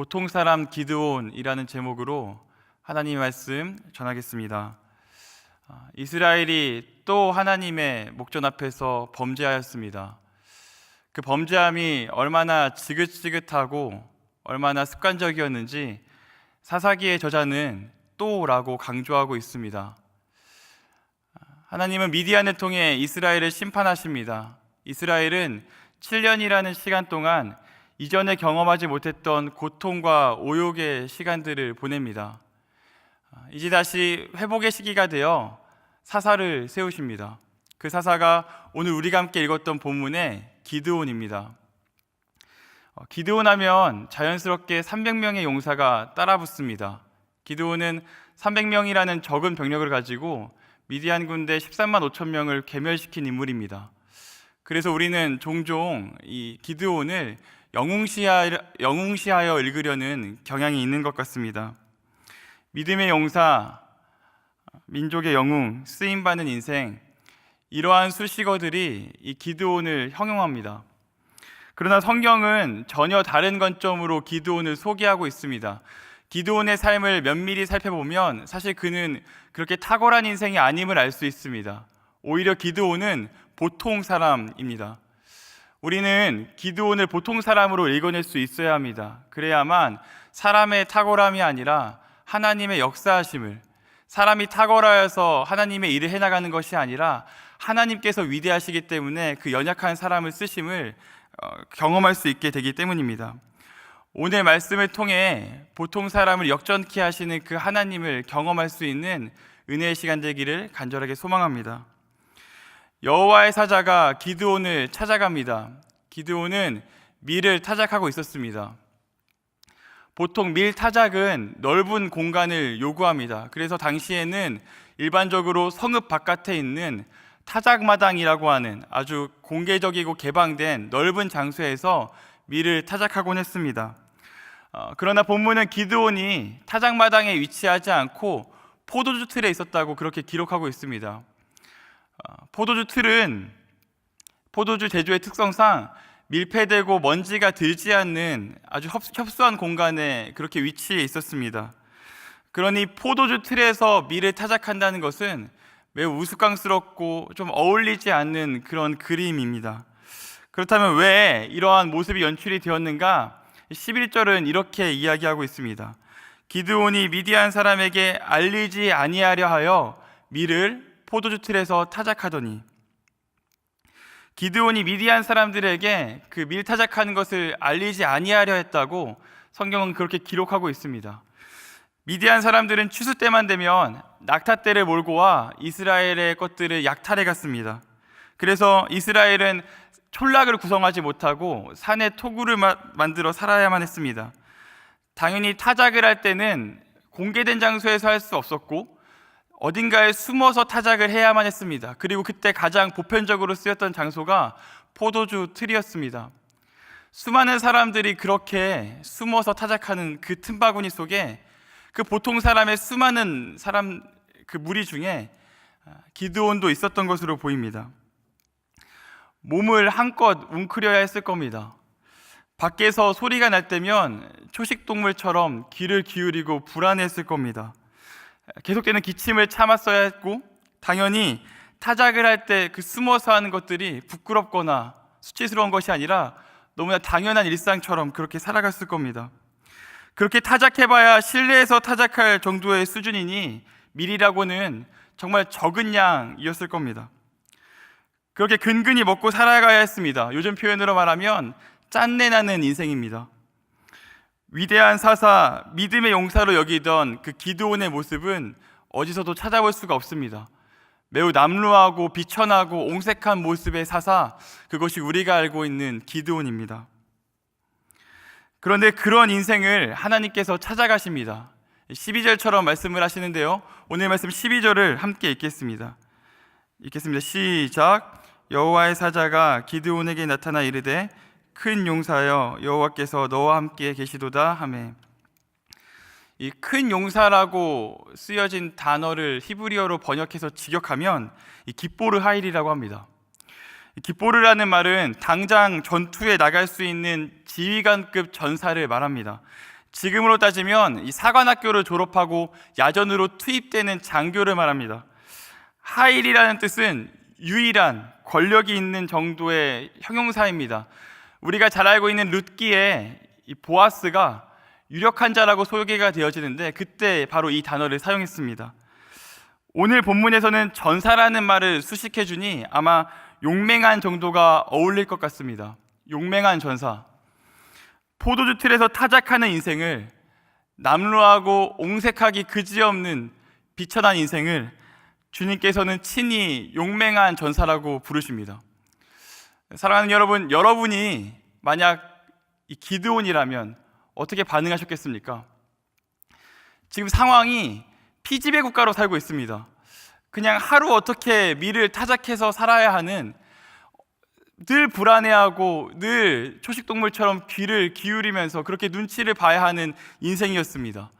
보통 사람 기드온이라는 제목으로 하나님의 말씀 전하겠습니다. 아, 이스라엘이 또 하나님의 목전 앞에서 범죄하였습니다. 그 범죄함이 얼마나 지긋지긋하고 얼마나 습관적이었는지 사사기의 저자는 또라고 강조하고 있습니다. 하나님은 미디안을 통해 이스라엘을 심판하십니다. 이스라엘은 7년이라는 시간 동안 이전에 경험하지 못했던 고통과 오욕의 시간들을 보냅니다. 이제 다시 회복의 시기가 되어 사사를 세우십니다. 그 사사가 오늘 우리가 함께 읽었던 본문의 기드온입니다. 어, 기드온 하면 자연스럽게 300명의 용사가 따라붙습니다. 기드온은 300명이라는 적은 병력을 가지고 미디안 군대 13만 5천 명을 괴멸시킨 인물입니다. 그래서 우리는 종종 이 기드온을 영웅시하여, 영웅시하여 읽으려는 경향이 있는 것 같습니다. 믿음의 용사, 민족의 영웅, 쓰임받는 인생, 이러한 수식어들이 이 기드온을 형용합니다. 그러나 성경은 전혀 다른 관점으로 기드온을 소개하고 있습니다. 기드온의 삶을 면밀히 살펴보면 사실 그는 그렇게 탁월한 인생이 아님을 알 수 있습니다. 오히려 기드온은 보통 사람입니다. 우리는 기드온을 보통 사람으로 읽어낼 수 있어야 합니다. 그래야만 사람의 탁월함이 아니라 하나님의 역사하심을 사람이 탁월하여서 하나님의 일을 해나가는 것이 아니라 하나님께서 위대하시기 때문에 그 연약한 사람을 쓰심을 어, 경험할 수 있게 되기 때문입니다. 오늘 말씀을 통해 보통 사람을 역전케 하시는 그 하나님을 경험할 수 있는 은혜의 시간 되기를 간절하게 소망합니다. 여호와의 사자가 기드온을 찾아갑니다. 기드온은 밀을 타작하고 있었습니다. 보통 밀 타작은 넓은 공간을 요구합니다. 그래서 당시에는 일반적으로 성읍 바깥에 있는 타작마당이라고 하는 아주 공개적이고 개방된 넓은 장소에서 밀을 타작하곤 했습니다. 어, 그러나 본문은 기드온이 타작마당에 위치하지 않고 포도주 틀에 있었다고 그렇게 기록하고 있습니다. 어, 포도주 틀은 포도주 제조의 특성상 밀폐되고 먼지가 들지 않는 아주 협소한 공간에 그렇게 위치해 있었습니다. 그러니 포도주 틀에서 밀을 타작한다는 것은 매우 우스꽝스럽고 좀 어울리지 않는 그런 그림입니다. 그렇다면 왜 이러한 모습이 연출이 되었는가? 11절은 이렇게 이야기하고 있습니다. 기드온이 미디안 사람에게 알리지 아니하려 하여 밀을 포도주 틀에서 타작하더니 기드온이 미디안 사람들에게 그 밀 타작하는 것을 알리지 아니하려 했다고 성경은 그렇게 기록하고 있습니다. 미디안 사람들은 추수 때만 되면 낙타 떼를 몰고 와 이스라엘의 것들을 약탈해 갔습니다. 그래서 이스라엘은 촌락을 구성하지 못하고 산에 토구를 만들어 살아야만 했습니다. 당연히 타작을 할 때는 공개된 장소에서 할 수 없었고 어딘가에 숨어서 타작을 해야만 했습니다. 그리고 그때 가장 보편적으로 쓰였던 장소가 포도주 틀이었습니다. 수많은 사람들이 그렇게 숨어서 타작하는 그 틈바구니 속에 그 보통 사람의 수많은 사람 그 무리 중에 기드온도 있었던 것으로 보입니다. 몸을 한껏 웅크려야 했을 겁니다. 밖에서 소리가 날 때면 초식 동물처럼 귀를 기울이고 불안했을 겁니다. 계속되는 기침을 참았어야 했고 당연히 타작을 할 때 그 숨어서 하는 것들이 부끄럽거나 수치스러운 것이 아니라 너무나 당연한 일상처럼 그렇게 살아갔을 겁니다. 그렇게 타작해봐야 실내에서 타작할 정도의 수준이니 밀이라고는 정말 적은 양이었을 겁니다. 그렇게 근근히 먹고 살아가야 했습니다. 요즘 표현으로 말하면 짠내 나는 인생입니다. 위대한 사사, 믿음의 용사로 여기던 그 기드온의 모습은 어디서도 찾아볼 수가 없습니다. 매우 남루하고 비천하고 옹색한 모습의 사사, 그것이 우리가 알고 있는 기드온입니다. 그런데 그런 인생을 하나님께서 찾아가십니다. 12절처럼 말씀을 하시는데요. 오늘 말씀 12절을 함께 읽겠습니다. 읽겠습니다. 시작. 여호와의 사자가 기드온에게 나타나 이르되 큰 용사여 여호와께서 너와 함께 계시도다 하매 이 큰 용사라고 쓰여진 단어를 히브리어로 번역해서 직역하면 이 기포르 하일이라고 합니다. 기포르라는 말은 당장 전투에 나갈 수 있는 지휘관급 전사를 말합니다. 지금으로 따지면 이 사관학교를 졸업하고 야전으로 투입되는 장교를 말합니다. 하일이라는 뜻은 유일한 권력이 있는 정도의 형용사입니다. 우리가 잘 알고 있는 룻기에 이 보아스가 유력한 자라고 소개가 되어지는데 그때 바로 이 단어를 사용했습니다. 오늘 본문에서는 전사라는 말을 수식해 주니 아마 용맹한 정도가 어울릴 것 같습니다. 용맹한 전사. 포도주 틀에서 타작하는 인생을 남루하고 옹색하기 그지없는 비천한 인생을 주님께서는 친히 용맹한 전사라고 부르십니다. 사랑하는 여러분, 여러분이 만약 이 기드온이라면 어떻게 반응하셨겠습니까? 지금 상황이 피지배 국가로 살고 있습니다. 그냥 하루 어떻게 미를 타작해서 살아야 하는 늘 불안해하고 늘 초식동물처럼 귀를 기울이면서 그렇게 눈치를 봐야 하는 인생이었습니다.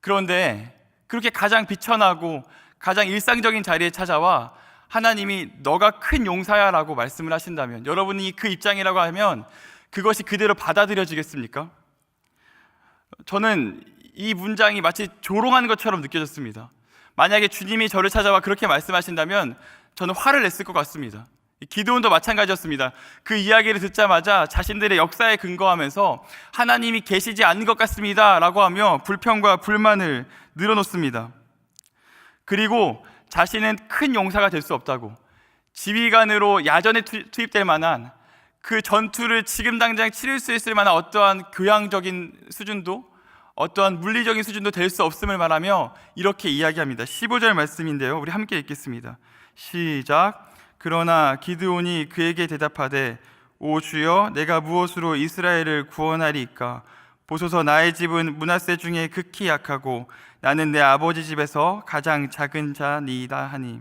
그런데 그렇게 가장 비천하고 가장 일상적인 자리에 찾아와 하나님이 너가 큰 용사야라고 말씀을 하신다면 여러분이 그 입장이라고 하면 그것이 그대로 받아들여지겠습니까? 저는 이 문장이 마치 조롱하는 것처럼 느껴졌습니다. 만약에 주님이 저를 찾아와 그렇게 말씀하신다면 저는 화를 냈을 것 같습니다. 기도원도 마찬가지였습니다. 그 이야기를 듣자마자 자신들의 역사에 근거하면서 하나님이 계시지 않는 것 같습니다. 라고 하며 불평과 불만을 늘어놓습니다. 그리고 자신은 큰 용사가 될 수 없다고 지휘관으로 야전에 투- 투입될 만한 그 전투를 지금 당장 치를 수 있을 만한 어떠한 교양적인 수준도 어떠한 물리적인 수준도 될 수 없음을 말하며 이렇게 이야기합니다. 15절 말씀인데요. 우리 함께 읽겠습니다. 시작. 그러나 기드온이 그에게 대답하되 오 주여 내가 무엇으로 이스라엘을 구원하리이까 보소서 나의 집은 문하세 중에 극히 약하고 나는 내 아버지 집에서 가장 작은 자니이다 하니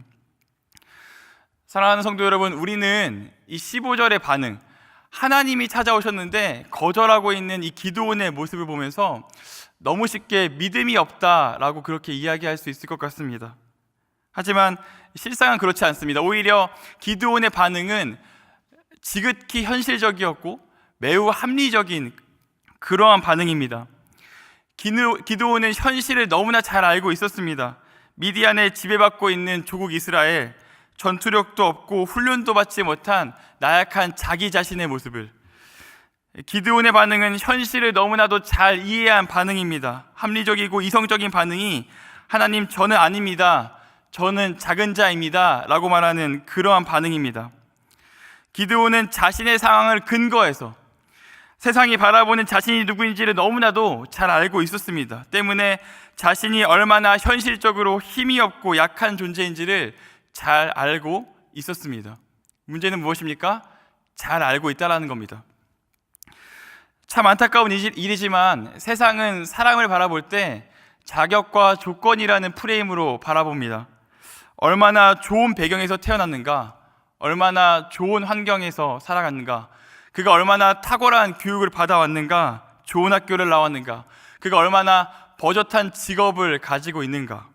사랑하는 성도 여러분 우리는 이 15절의 반응 하나님이 찾아오셨는데 거절하고 있는 이 기도원의 모습을 보면서 너무 쉽게 믿음이 없다라고 그렇게 이야기할 수 있을 것 같습니다. 하지만 실상은 그렇지 않습니다. 오히려 기드온의 반응은 지극히 현실적이었고 매우 합리적인 그러한 반응입니다. 기드온은 현실을 너무나 잘 알고 있었습니다. 미디안에 지배받고 있는 조국 이스라엘, 전투력도 없고 훈련도 받지 못한 나약한 자기 자신의 모습을 기드온의 반응은 현실을 너무나도 잘 이해한 반응입니다. 합리적이고 이성적인 반응이 하나님 저는 아닙니다. 저는 작은 자입니다. 라고 말하는 그러한 반응입니다. 기드온은 자신의 상황을 근거해서 세상이 바라보는 자신이 누구인지를 너무나도 잘 알고 있었습니다. 때문에 자신이 얼마나 현실적으로 힘이 없고 약한 존재인지를 잘 알고 있었습니다. 문제는 무엇입니까? 잘 알고 있다라는 겁니다. 참 안타까운 일- 일이지만 세상은 사람을 바라볼 때 자격과 조건이라는 프레임으로 바라봅니다. 얼마나 좋은 배경에서 태어났는가, 얼마나 좋은 환경에서 살아갔는가, 그가 얼마나 탁월한 교육을 받아왔는가, 좋은 학교를 나왔는가, 그가 얼마나 버젓한 직업을 가지고 있는가.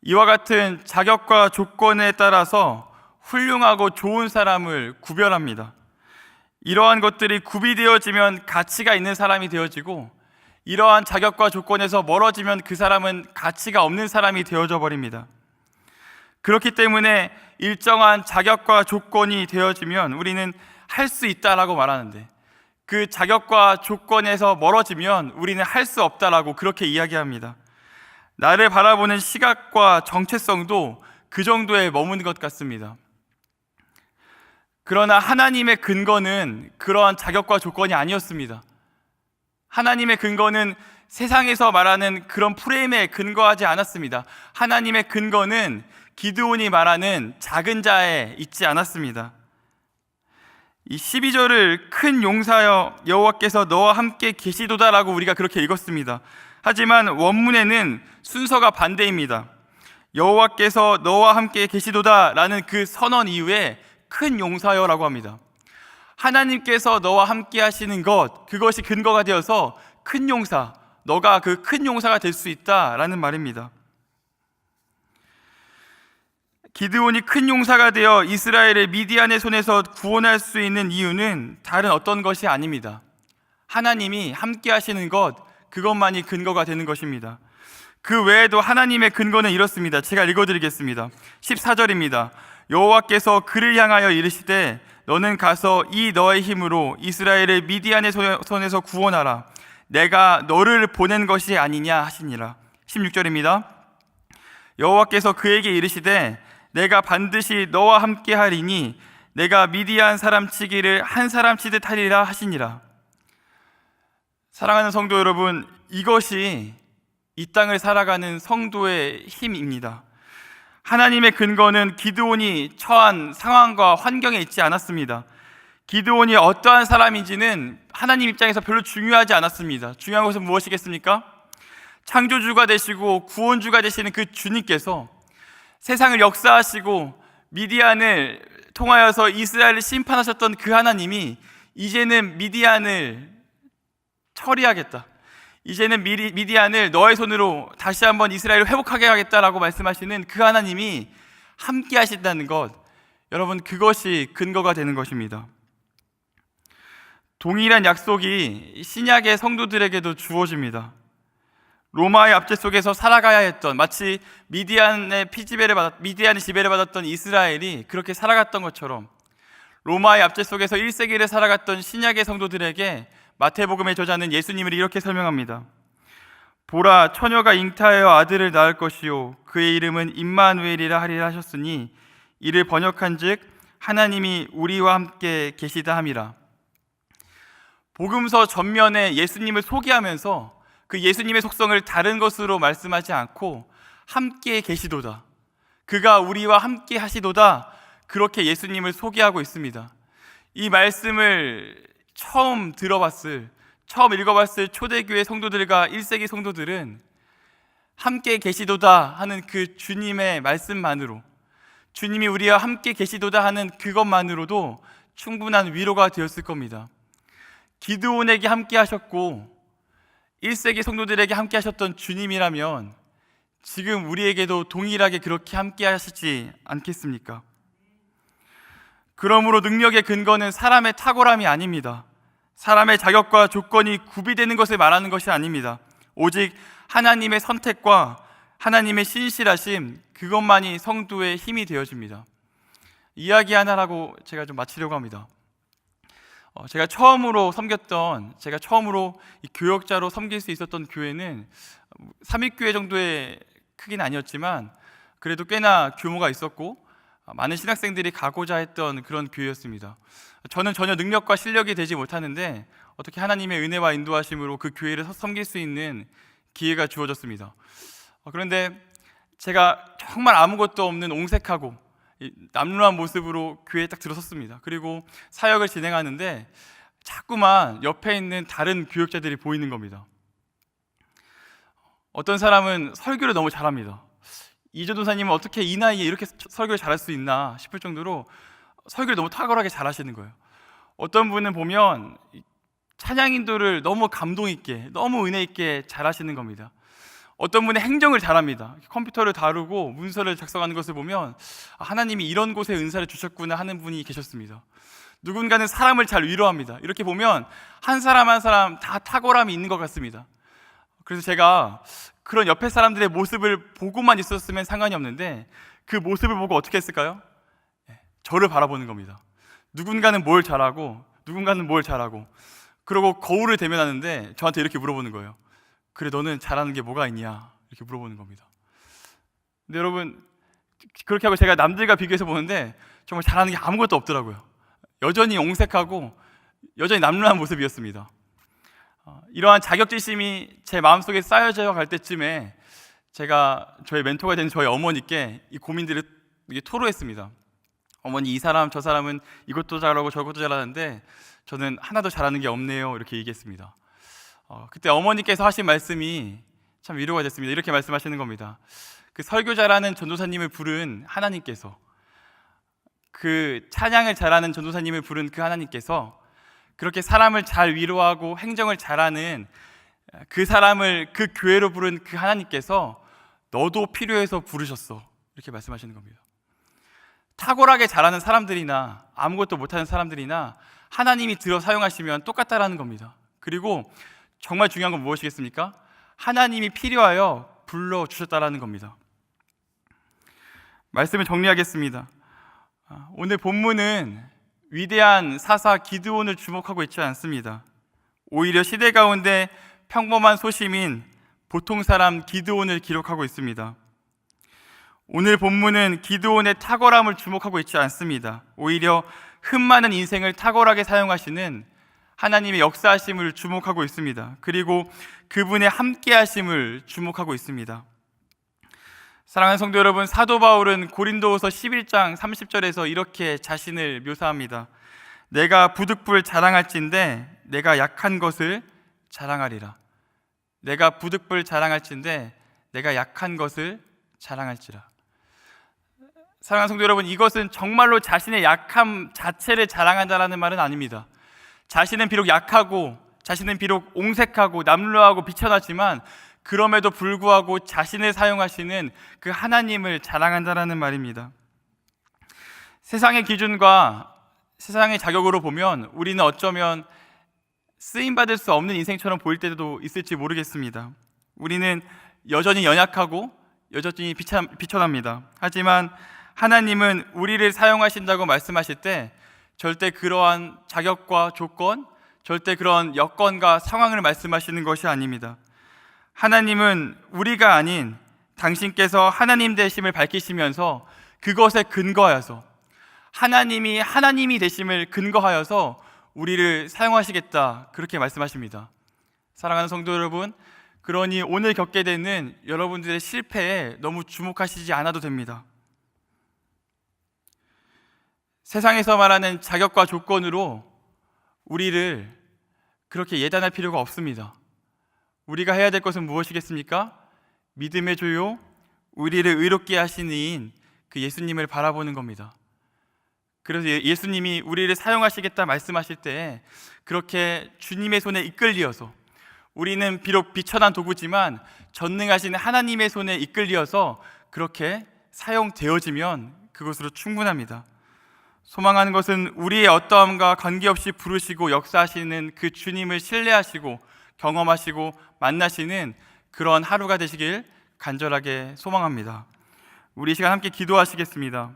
이와 같은 자격과 조건에 따라서 훌륭하고 좋은 사람을 구별합니다. 이러한 것들이 구비되어지면 가치가 있는 사람이 되어지고 이러한 자격과 조건에서 멀어지면 그 사람은 가치가 없는 사람이 되어져 버립니다. 그렇기 때문에 일정한 자격과 조건이 되어지면 우리는 할 수 있다라고 말하는데 그 자격과 조건에서 멀어지면 우리는 할 수 없다라고 그렇게 이야기합니다. 나를 바라보는 시각과 정체성도 그 정도에 머무는 것 같습니다. 그러나 하나님의 근거는 그러한 자격과 조건이 아니었습니다. 하나님의 근거는 세상에서 말하는 그런 프레임에 근거하지 않았습니다. 하나님의 근거는 기드온이 말하는 작은 자에 있지 않았습니다. 이 12절을 큰 용사여 여호와께서 너와 함께 계시도다라고 우리가 그렇게 읽었습니다. 하지만 원문에는 순서가 반대입니다. 여호와께서 너와 함께 계시도다라는 그 선언 이후에 큰 용사여라고 합니다. 하나님께서 너와 함께 하시는 것, 그것이 근거가 되어서 큰 용사, 너가 그 큰 용사가 될 수 있다라는 말입니다. 기드온이 큰 용사가 되어 이스라엘을 미디안의 손에서 구원할 수 있는 이유는 다른 어떤 것이 아닙니다. 하나님이 함께 하시는 것, 그것만이 근거가 되는 것입니다. 그 외에도 하나님의 근거는 이렇습니다. 제가 읽어드리겠습니다. 14절입니다. 여호와께서 그를 향하여 이르시되 너는 가서 이 너의 힘으로 이스라엘을 미디안의 손에서 구원하라. 내가 너를 보낸 것이 아니냐 하시니라. 16절입니다. 여호와께서 그에게 이르시되 내가 반드시 너와 함께 하리니 내가 미디안 사람 치기를 한 사람 치듯 하리라 하시니라. 사랑하는 성도 여러분, 이것이 이 땅을 살아가는 성도의 힘입니다. 하나님의 근거는 기드온이 처한 상황과 환경에 있지 않았습니다. 기드온이 어떠한 사람인지는 하나님 입장에서 별로 중요하지 않았습니다. 중요한 것은 무엇이겠습니까? 창조주가 되시고 구원주가 되시는 그 주님께서 세상을 역사하시고 미디안을 통하여서 이스라엘을 심판하셨던 그 하나님이 이제는 미디안을 처리하겠다. 이제는 미디안을 너의 손으로 다시 한번 이스라엘을 회복하게 하겠다라고 말씀하시는 그 하나님이 함께 하신다는 것, 여러분 그것이 근거가 되는 것입니다. 동일한 약속이 신약의 성도들에게도 주어집니다. 로마의 압제 속에서 살아가야 했던 마치 미디안의 피지배를 받았 미디안의 지배를 받았던 이스라엘이 그렇게 살아갔던 것처럼 로마의 압제 속에서 1세기를 살아갔던 신약의 성도들에게 마태복음의 저자는 예수님을 이렇게 설명합니다. 보라 처녀가 잉타하여 아들을 낳을 것이요 그의 이름은 임마누엘이라 하리라 하셨으니 이를 번역한즉 하나님이 우리와 함께 계시다 함이라. 복음서 전면에 예수님을 소개하면서 그 예수님의 속성을 다른 것으로 말씀하지 않고 함께 계시도다. 그가 우리와 함께 하시도다. 그렇게 예수님을 소개하고 있습니다. 이 말씀을 처음 들어봤을, 처음 읽어봤을 초대교회 성도들과 1세기 성도들은 함께 계시도다 하는 그 주님의 말씀만으로 주님이 우리와 함께 계시도다 하는 그것만으로도 충분한 위로가 되었을 겁니다. 기드온에게 함께 하셨고 1세기 성도들에게 함께 하셨던 주님이라면 지금 우리에게도 동일하게 그렇게 함께 하시지 않겠습니까? 그러므로 능력의 근거는 사람의 탁월함이 아닙니다. 사람의 자격과 조건이 구비되는 것을 말하는 것이 아닙니다. 오직 하나님의 선택과 하나님의 신실하심, 그것만이 성도의 힘이 되어집니다. 이야기 하나라고 제가 좀 마치려고 합니다. 어, 제가 처음으로 섬겼던, 제가 처음으로 교역자로 섬길 수 있었던 교회는 삼익교회 정도의 크기는 아니었지만 그래도 꽤나 규모가 있었고 많은 신학생들이 가고자 했던 그런 교회였습니다. 저는 전혀 능력과 실력이 되지 못하는데 어떻게 하나님의 은혜와 인도하심으로 그 교회를 섬길 수 있는 기회가 주어졌습니다. 어, 그런데 제가 정말 아무것도 없는 옹색하고 남루한 모습으로 교회에 딱 들어섰습니다. 그리고 사역을 진행하는데 자꾸만 옆에 있는 다른 교역자들이 보이는 겁니다. 어떤 사람은 설교를 너무 잘합니다. 이조 도사님은 어떻게 이 나이에 이렇게 설교를 잘할 수 있나 싶을 정도로 설교를 너무 탁월하게 잘하시는 거예요. 어떤 분은 보면 찬양 인도를 너무 감동 있게, 너무 은혜 있게 잘하시는 겁니다. 어떤 분은 행정을 잘합니다. 컴퓨터를 다루고 문서를 작성하는 것을 보면 아, 하나님이 이런 곳에 은사를 주셨구나 하는 분이 계셨습니다. 누군가는 사람을 잘 위로합니다. 이렇게 보면 한 사람 한 사람 다 탁월함이 있는 것 같습니다. 그래서 제가 그런 옆에 사람들의 모습을 보고만 있었으면 상관이 없는데 그 모습을 보고 어떻게 했을까요? 예, 저를 바라보는 겁니다. 누군가는 뭘 잘하고 누군가는 뭘 잘하고 그리고 거울을 대면하는데 저한테 이렇게 물어보는 거예요. 그래 너는 잘하는 게 뭐가 있냐 이렇게 물어보는 겁니다. 근데 여러분 그렇게 하고 제가 남들과 비교해서 보는데 정말 잘하는 게 아무것도 없더라고요. 여전히 옹색하고 여전히 남루한 모습이었습니다. 어, 이러한 자격지심이 제 마음속에 쌓여져 갈 때쯤에 제가 저의 멘토가 된 저희 어머니께 이 고민들을 토로했습니다. 어머니 이 사람 저 사람은 이것도 잘하고 저것도 잘하는데 저는 하나도 잘하는 게 없네요 이렇게 얘기했습니다. 어, 그때 어머니께서 하신 말씀이 참 위로가 됐습니다. 이렇게 말씀하시는 겁니다. 그 설교자라는 전도사님을 부른 하나님께서 그 찬양을 잘하는 전도사님을 부른 그 하나님께서 그렇게 사람을 잘 위로하고 행정을 잘하는 그 사람을 그 교회로 부른 그 하나님께서 너도 필요해서 부르셨어. 이렇게 말씀하시는 겁니다. 탁월하게 잘하는 사람들이나 아무것도 못하는 사람들이나 하나님이 들어 사용하시면 똑같다라는 겁니다. 그리고 정말 중요한 건 무엇이겠습니까? 하나님이 필요하여 불러 주셨다라는 겁니다. 말씀을 정리하겠습니다. 아, 오늘 본문은 위대한 사사 기드온을 주목하고 있지 않습니다. 오히려 시대 가운데 평범한 소심인 보통 사람 기드온을 기록하고 있습니다. 오늘 본문은 기드온의 탁월함을 주목하고 있지 않습니다. 오히려 흠 많은 인생을 탁월하게 사용하시는 하나님의 역사하심을 주목하고 있습니다. 그리고 그분의 함께하심을 주목하고 있습니다. 사랑하는 성도 여러분, 사도 바울은 고린도후서 11장 30절에서 이렇게 자신을 묘사합니다. 내가 부득불 자랑할진대 내가 약한 것을 자랑하리라. 내가 부득불 자랑할진대 내가 약한 것을 자랑할지라. 사랑하는 성도 여러분, 이것은 정말로 자신의 약함 자체를 자랑한다라는 말은 아닙니다. 자신은 비록 약하고 자신은 비록 옹색하고 남루하고 비천하지만 그럼에도 불구하고 자신을 사용하시는 그 하나님을 자랑한다라는 말입니다. 세상의 기준과 세상의 자격으로 보면 우리는 어쩌면 쓰임 받을 수 없는 인생처럼 보일 때도 있을지 모르겠습니다. 우리는 여전히 연약하고 여전히 비천, 비천합니다. 하지만 하나님은 우리를 사용하신다고 말씀하실 때 절대 그러한 자격과 조건, 절대 그런 여건과 상황을 말씀하시는 것이 아닙니다. 하나님은 우리가 아닌 당신께서 하나님 되심을 밝히시면서 그것에 근거하여서 하나님이 하나님이 되심을 근거하여서 우리를 사용하시겠다 그렇게 말씀하십니다. 사랑하는 성도 여러분, 그러니 오늘 겪게 되는 여러분들의 실패에 너무 주목하시지 않아도 됩니다. 세상에서 말하는 자격과 조건으로 우리를 그렇게 예단할 필요가 없습니다. 우리가 해야 될 것은 무엇이겠습니까? 믿음의 조요, 우리를 의롭게 하신 이인 그 예수님을 바라보는 겁니다. 그래서 예- 예수님이 우리를 사용하시겠다 말씀하실 때 그렇게 주님의 손에 이끌리어서 우리는 비록 비천한 도구지만 전능하신 하나님의 손에 이끌리어서 그렇게 사용되어지면 그것으로 충분합니다. 소망하는 것은 우리의 어떠함과 관계없이 부르시고 역사하시는 그 주님을 신뢰하시고 경험하시고 만나시는 그런 하루가 되시길 간절하게 소망합니다. 우리 이 시간 함께 기도하시겠습니다.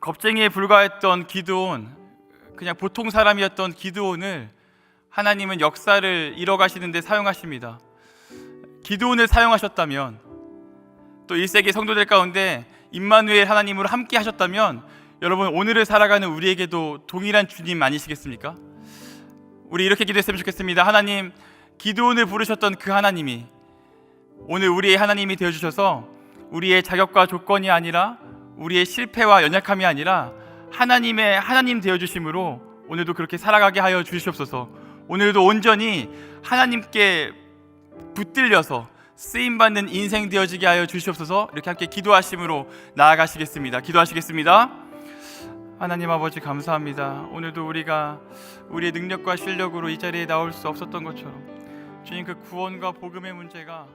겁쟁이에 불과했던 기드온, 그냥 보통 사람이었던 기드온을 하나님은 역사를 이뤄가시는데 사용하십니다. 기드온을 사용하셨다면 또 1세기 성도들 가운데 임마누엘 하나님으로 함께 하셨다면 여러분 오늘을 살아가는 우리에게도 동일한 주님 아니시겠습니까? 우리 이렇게 기도했으면 좋겠습니다. 하나님 기드온을 부르셨던 그 하나님이 오늘 우리의 하나님이 되어 주셔서 우리의 자격과 조건이 아니라 우리의 실패와 연약함이 아니라 하나님의 하나님 되어 주심으로 오늘도 그렇게 살아가게 하여 주시옵소서. 오늘도 온전히 하나님께 붙들려서 쓰임 받는 인생 되어지게 하여 주시옵소서. 이렇게 함께 기도하심으로 나아가시겠습니다. 기도하시겠습니다. 하나님 아버지 감사합니다. 오늘도 우리가 우리의 능력과 실력으로 이 자리에 나올 수 없었던 것처럼 주님 그 구원과 복음의 문제가